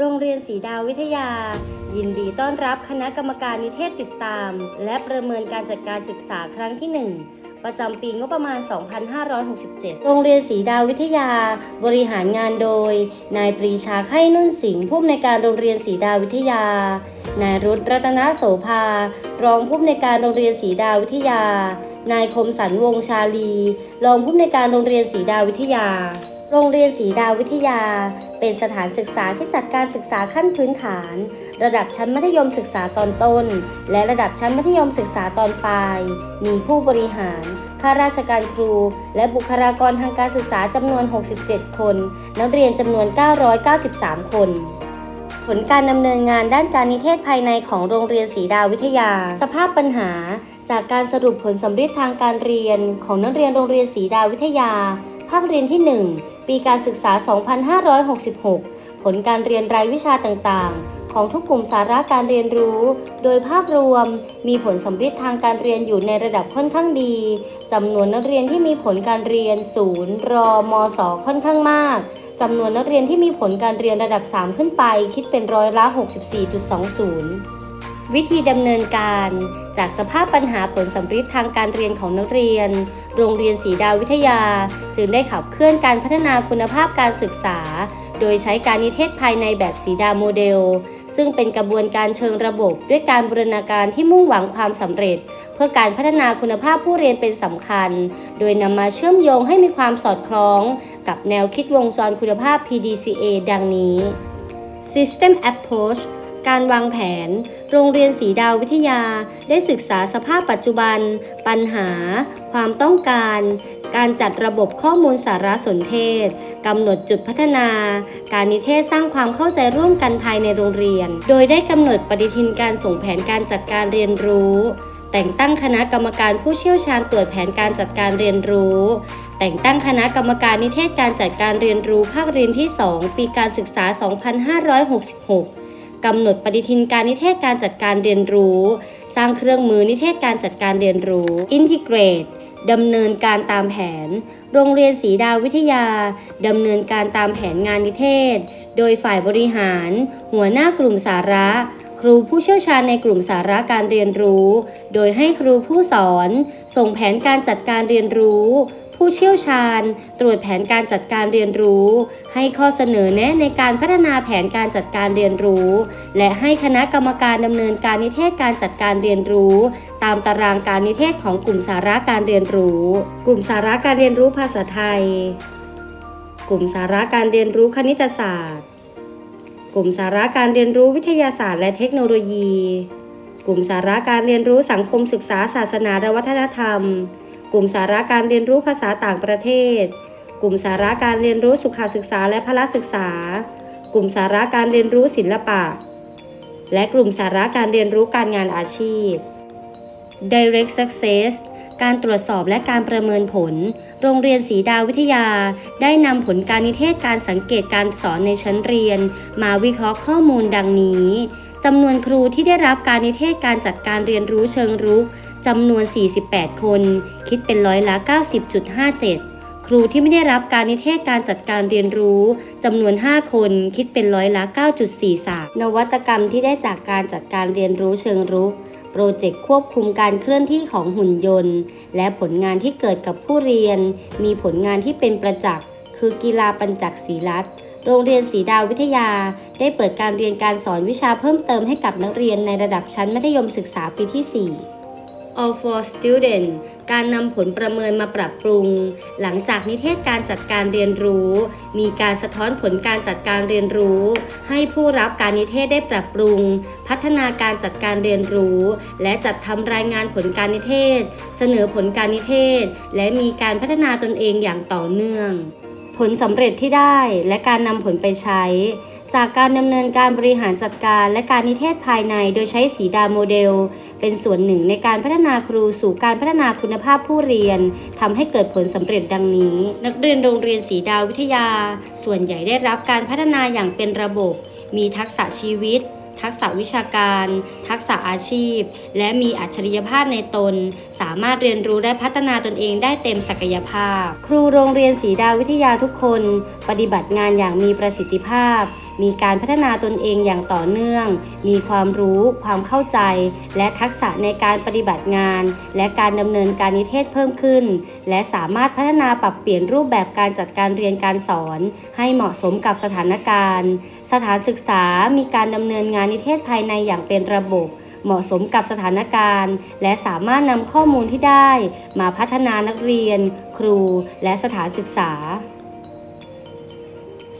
โรงเรียนศรีดาววิทยา ยินดีต้อนรับคณะกรรมการนิเทศติดตาม และประเมินการจัดการศึกษาครั้งที่ 1ประจำปีงบประมาณ 2567 โรงเรียนศรีดาววิทยา บริหารงานโดย นายปรีชาไข่นุ่นสิงห์ผู้อำนวยการโรงเรียนศรีดาววิทยา นายรุตรัตนโสภา รองผู้อำนวยการโรงเรียนศรีดาววิทยา นายคมสันวงศ์ชาลี รองผู้อำนวยการโรงเรียนศรีดาววิทยา โรงเรียนศรีดาววิทยา เป็นสถานศึกษาที่จัดการศึกษาขั้นพื้นฐาน ระดับชั้นมัธยมศึกษาตอนต้น และระดับชั้นมัธยมศึกษาตอนปลาย มีผู้บริหารข้าราชการครู และบุคลากรทางการศึกษาจำนวน 67 คน นักเรียนจำนวน 993 คน ผลการดำเนินงานด้านการนิเทศภายในของโรงเรียนศรีดาววิทยา สภาพปัญหา จากการสรุปผลสำเร็จทางการเรียนของนักเรียนโรงเรียนศรีดาววิทยา ภาคเรียนที่ 1 ปีการศึกษา 2566 ผลการเรียนรายวิชาต่างๆ ของทุกกลุ่มสาระการเรียนรู้ โดยภาพรวมมีผลสำเร็จทางการเรียนอยู่ในระดับค่อนข้างดีจำนวนนักเรียนที่มีผลการเรียนศูนย์รอมศค่อนข้างมากจำนวนนักเรียนที่มีผลการเรียนระดับ 3 ขึ้นไป คิดเป็นร้อยละ 64.20 วิธีดำเนินการจากสภาพปัญหาผลสัมฤทธิ์ทางการเรียนของนักเรียน โรงเรียนศรีดาววิทยา จึงได้ขับเคลื่อนการพัฒนาคุณภาพการศึกษา โดยใช้การนิเทศภายในแบบสีดาโมเดล ซึ่งเป็นกระบวนการเชิงระบบด้วยการบูรณาการที่มุ่งหวังความสำเร็จ เพื่อการพัฒนาคุณภาพผู้เรียนเป็นสำคัญ โดยนำมาเชื่อมโยงให้มีความสอดคล้อง กับแนวคิดวงจรคุณภาพ PDCA ดังนี้ System Approach การวางแผน โรงเรียนสีดาววิทยาได้ศึกษาสภาพปัจจุบัน ปัญหา ความต้องการ การจัดระบบข้อมูลสารสนเทศกำหนดจุดพัฒนา การนิเทศสร้างความเข้าใจร่วมกันภายในโรงเรียน โดยได้กำหนดปฏิทินการส่งแผนการจัดการเรียนรู้ แต่งตั้งคณะกรรมการผู้เชี่ยวชาญตรวจแผนการจัดการเรียนรู้แต่งตั้งคณะกรรมการนิเทศการจัดการเรียนรู้ภาคเรียนที่ 2 ปีการศึกษา 2566 กำหนดปฏิทินการนิเทศการจัดการเรียนรู้ สร้างเครื่องมือนิเทศการจัดการเรียนรู้ Integrate ดำเนินการตามแผน โรงเรียนศรีดาววิทยา ดำเนินการตามแผนงานนิเทศ โดยฝ่ายบริหาร หัวหน้ากลุ่มสาระ ครูผู้เชี่ยวชาญในกลุ่มสาระการเรียนรู้ โดยให้ครูผู้สอน ส่งแผนการจัดการเรียนรู้ ผู้เชี่ยวชาญ ตรวจแผนการจัดการเรียนรู้ ให้ข้อเสนอแนะในการพัฒนาแผนการจัดการเรียนรู้ และให้คณะกรรมการดำเนินการนิเทศการจัดการเรียนรู้ ตามตารางการนิเทศของกลุ่มสาระการเรียนรู้ กลุ่มสาระการเรียนรู้ภาษาไทย กลุ่มสาระการเรียนรู้คณิตศาสตร์ กลุ่มสาระการเรียนรู้วิทยาศาสตร์และเทคโนโลยี กลุ่มสาระการเรียนรู้สังคมศึกษาศาสนาและวัฒนธรรม กลุ่มสาระการเรียนรู้ภาษาต่างประเทศ กลุ่มสาระการเรียนรู้สุขศึกษาและพละศึกษา กลุ่มสาระการเรียนรู้ศิลปะ และกลุ่มสาระการเรียนรู้การงานอาชีพ Direct Success การตรวจสอบและการประเมินผล โรงเรียนศรีดาววิทยา ได้นำผลการนิเทศการสังเกตการสอนในชั้นเรียน มาวิเคราะห์ข้อมูลดังนี้จำนวนครูที่ได้รับการนิเทศการจัดการเรียนรู้เชิงรุก จำนวน 48 คน คิดเป็นร้อยละ 90.57 ครูที่ไม่ได้รับการนิเทศการจัดการเรียนรู้จำนวน 5 คน คิดเป็นร้อยละ 9.43 นวัตกรรมที่ได้จากการจัดการเรียนรู้เชิงรุก โปรเจกต์ควบคุมการเคลื่อนที่ของหุ่นยนต์ และผลงานที่เกิดกับผู้เรียน มีผลงานที่เป็นประจักษ์ คือกีฬาปัญจักษ์ศรีรัตโรงเรียนศรีดาววิทยา ได้เปิดการเรียนการสอนวิชาเพิ่มเติมให้กับนักเรียนในระดับชั้นมัธยมศึกษาปีที่ 4 All for Student การนำผลประเมินมาปรับปรุง หลังจากนิเทศการจัดการเรียนรู้ มีการสะท้อนผลการจัดการเรียนรู้ ให้ผู้รับการนิเทศได้ปรับปรุง พัฒนาการจัดการเรียนรู้ และจัดทำรายงานผลการนิเทศ เสนอผลการนิเทศ และมีการพัฒนาตนเองอย่างต่อเนื่องผลสำเร็จที่ได้และการนำผลไปใช้ จากการดำเนินการบริหารจัดการและการนิเทศภายในโดยใช้สีดาโมเดล เป็นส่วนหนึ่งในการพัฒนาครูสู่การพัฒนาคุณภาพผู้เรียนทำให้เกิดผลสำเร็จดังนี้ นักเรียนโรงเรียนสีดาววิทยา ส่วนใหญ่ได้รับการพัฒนาอย่างเป็นระบบ มีทักษะชีวิตทักษะวิชาการ ทักษะอาชีพ และมีอัจฉริยภาพในตน สามารถเรียนรู้และพัฒนาตนเองได้เต็มศักยภาพ ครูโรงเรียนศรีดาววิทยาทุกคน ปฏิบัติงานอย่างมีประสิทธิภาพ มีการพัฒนาตนเองอย่างต่อเนื่อง มีความรู้ ความเข้าใจ และทักษะในการปฏิบัติงาน และการดำเนินการนิเทศเพิ่มขึ้น และสามารถพัฒนาปรับเปลี่ยนรูปแบบการจัดการเรียนการสอน ให้เหมาะสมกับสถานการณ์ สถานศึกษามีการดำเนินงานนิเทศภายในอย่างเป็นระบบเหมาะสมกับสถานการณ์ และสามารถนำข้อมูลที่ได้ มาพัฒนานักเรียน ครู และสถานศึกษา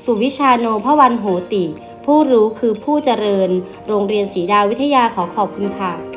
สุวิชาโนพวันโหติ ผู้รู้คือผู้เจริญ โรงเรียนศรีดาวิทยาขอขอบคุณค่ะ